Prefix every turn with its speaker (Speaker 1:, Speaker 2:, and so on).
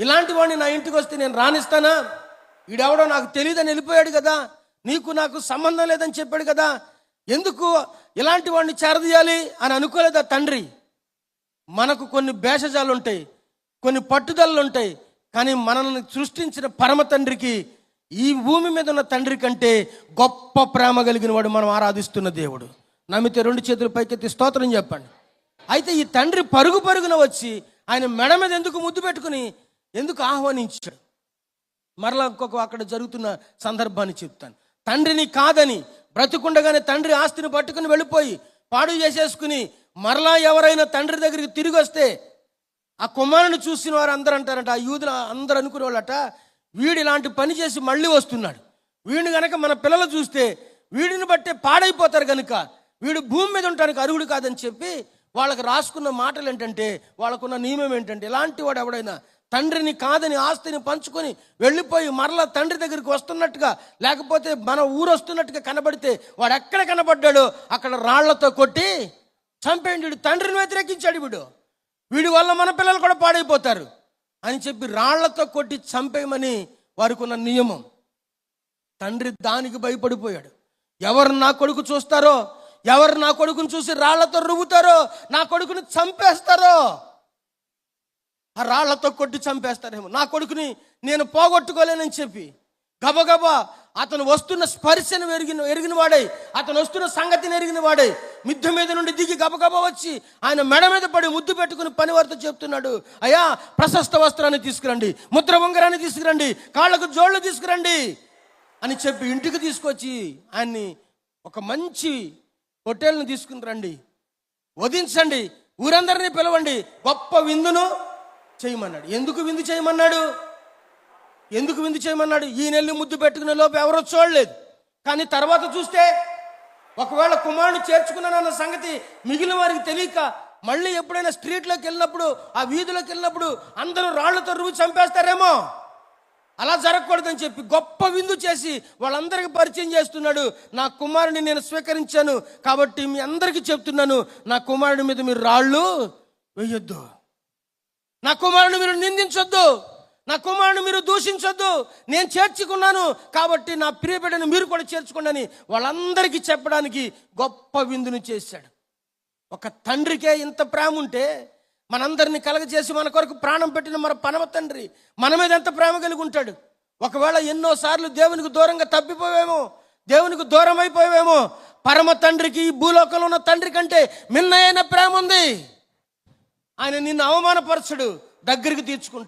Speaker 1: ఇలాంటి వాడిని నా ఇంటికి వస్తే నేను రాణిస్తానా వీడెవడో నాకు తెలియదని వెళ్ళిపోయాడు కదా. నీకు నాకు సంబంధం లేదని చెప్పాడు కదా. ఎందుకు ఇలాంటి వాడిని చేరదీయాలి అని అనుకోలేదా తండ్రి? మనకు కొన్ని భేషజాలు ఉంటాయి కొన్ని పట్టుదలలు ఉంటాయి కానీ మనల్ని సృష్టించిన పరమ తండ్రికి ఈ భూమి మీద ఉన్న తండ్రి కంటే గొప్ప ప్రేమ కలిగిన వాడు మనం ఆరాధిస్తున్న దేవుడు. నమ్మితే రెండు చేతులు పైకెత్తి స్తోత్రం చెప్పండి. అయితే ఈ తండ్రి పరుగు పరుగున వచ్చి ఆయన మెడ మీద ఎందుకు ముద్దు పెట్టుకుని ఎందుకు ఆహ్వానించాడు మరలా ఇంకొక అక్కడ జరుగుతున్న సందర్భాన్ని చెప్తాను. తండ్రిని కాదని బ్రతికుండగానే తండ్రి ఆస్తిని పట్టుకుని వెళ్ళిపోయి పాడు చేసేసుకుని మరలా ఎవరైనా తండ్రి దగ్గరికి తిరిగి వస్తే ఆ కుమారుని చూసిన వారు అందరూ అంటారంట ఆ యూదులు అందరూ అనుకునేవాళ్ళట వీడు ఇలాంటి పని చేసి మళ్ళీ వస్తున్నాడు. వీడిని కనుక మన పిల్లలు చూస్తే వీడిని బట్టే పాడైపోతారు కనుక వీడు భూమి మీద ఉండటానికి అర్హుడు కాదని చెప్పి వాళ్ళకి రాసుకున్న మాటలు ఏంటంటే వాళ్ళకున్న నియమం ఏంటంటే ఇలాంటి వాడు ఎవడైనా తండ్రిని కాదని ఆస్తిని పంచుకొని వెళ్ళిపోయి మరలా తండ్రి దగ్గరికి వస్తున్నట్టుగా లేకపోతే మన ఊరు వస్తున్నట్టుగా కనబడితే వాడు ఎక్కడ కనబడ్డాడో అక్కడ రాళ్ళతో కొట్టి చంపేయండి వీడు. తండ్రిని వ్యతిరేకించాడు వీడు. వీడి వల్ల మన పిల్లలు కూడా పాడైపోతారు అని చెప్పి రాళ్ళతో కొట్టి చంపేయమని వారికి ఉన్న నియమం. తండ్రి దానికి భయపడిపోయాడు. ఎవరు నా కొడుకు చూస్తారో ఎవరు నా కొడుకుని చూసి రాళ్ళతో రువ్వుతారో నా కొడుకుని చంపేస్తారో ఆ రాళ్ళతో కొట్టి చంపేస్తారేమో. నా కొడుకుని నేను పోగొట్టుకోలేనని చెప్పి గబగబా అతను వస్తున్న స్పర్శను ఎరిగిన ఎరిగిన వాడై అతను వస్తున్న సంగతిని ఎరిగిన వాడై మిద్దె మీద నుండి దిగి గబగబా వచ్చి ఆయన మెడ మీద పడి ముద్దు పెట్టుకుని పనివారితో చెప్తున్నాడు. అయ్యా ప్రశస్త వస్త్రాన్ని తీసుకురండి ముద్ర ఉంగరాన్ని తీసుకురండి కాళ్ళకు జోళ్ళు తీసుకురండి అని చెప్పి ఇంటికి తీసుకొచ్చి ఆయన్ని ఒక మంచి హోటల్ని తీసుకుని రండి. వధించండి ఊరందరినీ పిలవండి గొప్ప విందును చేయమన్నాడు. ఎందుకు విందు చేయమన్నాడు? ఎందుకు విందు చేయమన్నాడు? ఈ నెల్లి ముద్దు పెట్టుకునే లోపు ఎవరో చూడలేదు. కానీ తర్వాత చూస్తే ఒకవేళ కుమారుడు చేర్చుకున్నానన్న సంగతి మిగిలిన వారికి తెలియక మళ్ళీ ఎప్పుడైనా స్ట్రీట్లోకి వెళ్ళినప్పుడు ఆ వీధిలోకి వెళ్ళినప్పుడు అందరూ రాళ్ళతో రువి చంపేస్తారేమో? అలా జరగకూడదని చెప్పి గొప్ప విందు చేసి వాళ్ళందరికీ పరిచయం చేస్తున్నాడు. నా కుమారుని నేను స్వీకరించాను కాబట్టి మీ అందరికీ చెప్తున్నాను. నా కుమారుడి మీద మీరు రాళ్ళు వేయొద్దు. నా కుమారుని మీరు నిందించొద్దు. నా కుమారుని మీరు దూషించొద్దు. నేను చేర్చుకున్నాను కాబట్టి నా ప్రియబిడ్డను మీరు కూడా చేర్చుకోండి అని వాళ్ళందరికీ చెప్పడానికి గొప్ప విందును చేశాడు. ఒక తండ్రికే ఇంత ప్రేమ ఉంటే మనందరిని కలగజేసి మన కొరకు ప్రాణం పెట్టిన మన పనమ తండ్రి మన మీద ఎంత ప్రేమ కలిగి ఉంటాడు? ఒకవేళ ఎన్నోసార్లు దేవునికి దూరంగా తప్పిపోయామో దేవునికి దూరం అయిపోయామేమో పరమ తండ్రికి ఈ భూలోకంలో ఉన్న తండ్రి కంటే మిన్నయైన ప్రేమ ఉంది. ఆయన నిన్ను అవమానపరచడు దగ్గరికి తీర్చుకుంటాడు.